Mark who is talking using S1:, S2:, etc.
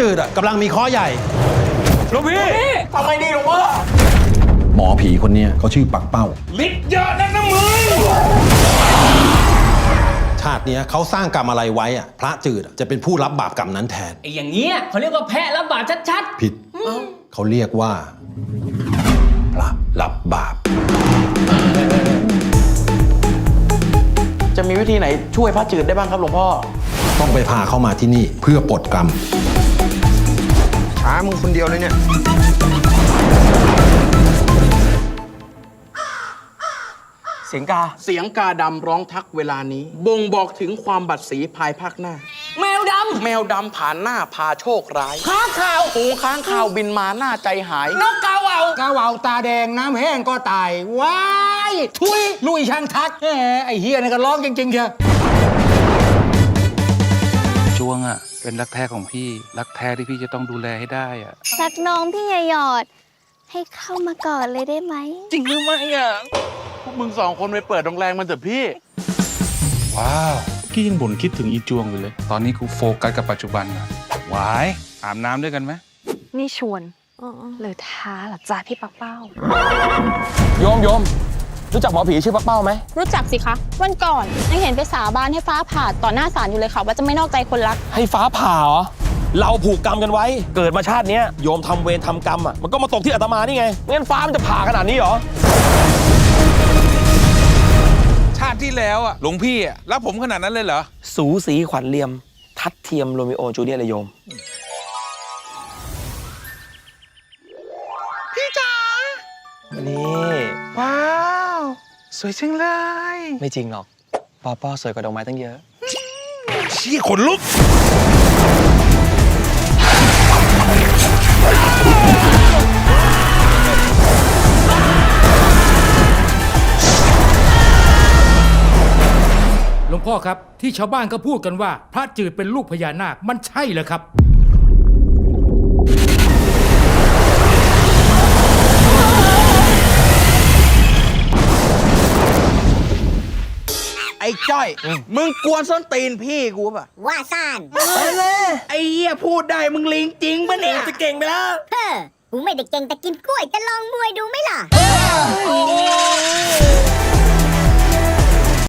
S1: จืดอะกำลังมีข้อใหญ่
S2: หลวงพี่
S3: ทำไงดีหลวงพ่อ
S1: หมอผีคนเนี้ยเขาชื่อปักเป้า
S2: ลิดเยอะนักนะมึง
S1: ชาติเนี้ยเขาสร้างกรรมอะไรไว้อะพระจืดอะจะเป็นผู้รับบาปกรรมนั้นแทน
S4: ไอ้อย่างเงี้ยเขาเรียกว่าแพะรับบาปชัด
S1: ผิดเขาเรียกว่าพระรับบาป
S3: จะมีวิธีไหนช่วยพระจืดได้บ้างครับหลวงพ่อ
S1: ต้องไปพาเขามาที่นี่เพื่อปลดกรรม
S5: ช้ามึงคนเดียวเลยเนี่ย
S3: เสียงกา เสียงกาดำร้องทักเวลานี้ บ่งบอกถึงความบัดสีภายภาคหน้า
S4: ๆแมวด
S3: แมวดำผ่านหน้าพาโชคร้ายค้างข่าวหูค้างข่าวบินมาหน้าใจหายำ
S4: นกกาเหว่ากา
S6: เหวาตาแดงน้ำแห้งก็ตาย ว้าย ทุยลุยช่างทักแหมไอ้เฮียนี่ก็ร้องจริงๆเชียว
S7: จ วงอะเป็นรักแท้ของพี่ รักแท้ที่พี่จะต้องดูแลให้ได้อะ
S8: รักน้องพี่ยายหยอด ให้เข้ามาก่อนเลยได้ไหม
S3: จริงหรือไม่อะ พวกมึงสองคนไปเปิดโรงแรมมันเถอะพี่
S7: ว้าวพี่ยังบ่นคิดถึงอีจวงอยู่เลย ตอนนี้กูโฟกัสกับปัจจุบันอะวายอาบน้ำด้วยกันไหม
S9: นี่ชวนหรือท้าเหรอจ้าพี่ปักเป้า
S2: โยมโยม รู้จักหมอผีชื่อปักเป้าไหม
S9: รู้จักสิคะ วันก่อนยังเห็นไปสาบานให้ฟ้าผ่าต่อหน้าศาลอยู่เลยค่ะ ว่าจะไม่นอกใจคนรัก
S2: ให้ฟ้าผ่าเหรอเราผูกกรรมกันไว้ เกิดมาชาติเนี้ยโยมทำเวรทำกรรมอะมันก็มาตกที่อาตมานี่ไงไม่งั้นฟ้ามันจะผ่าขนาดนี้เหรอ
S7: ชาติที่แล้วอะหลวงพี่อะรับผมขนาดนั้นเลยเหรอ
S2: สูสีขวัญเลียม ทัดเทียมโรมิโอจูเลียตเลยโยม พี่จ๋านี่
S3: ว้าวส วยจังเลย
S2: ไม่จริงหรอก ปอปอสวยกว่าดอกไม้ตั้งเยอะ
S7: เชี่ยขนลุก
S6: หลวงพ่อครับที่ชาวบ้านก็พูดกันว่า พระจืดเป็นลูกพญานาค มันใช่เหรอครับ
S3: อ้จ้อย มึงกวนส้นตีนพี่กูป่ะ
S10: ว่าซ่าน
S3: ไอ้เหี้ยพูดได้มึงลิงจริงปะเนี่ย
S2: จะเก่งไปแล้ว
S10: เฮ้อกูไม่ได้เก่งแต่กินกล้วยจะลองมวยดูไหมล่ะ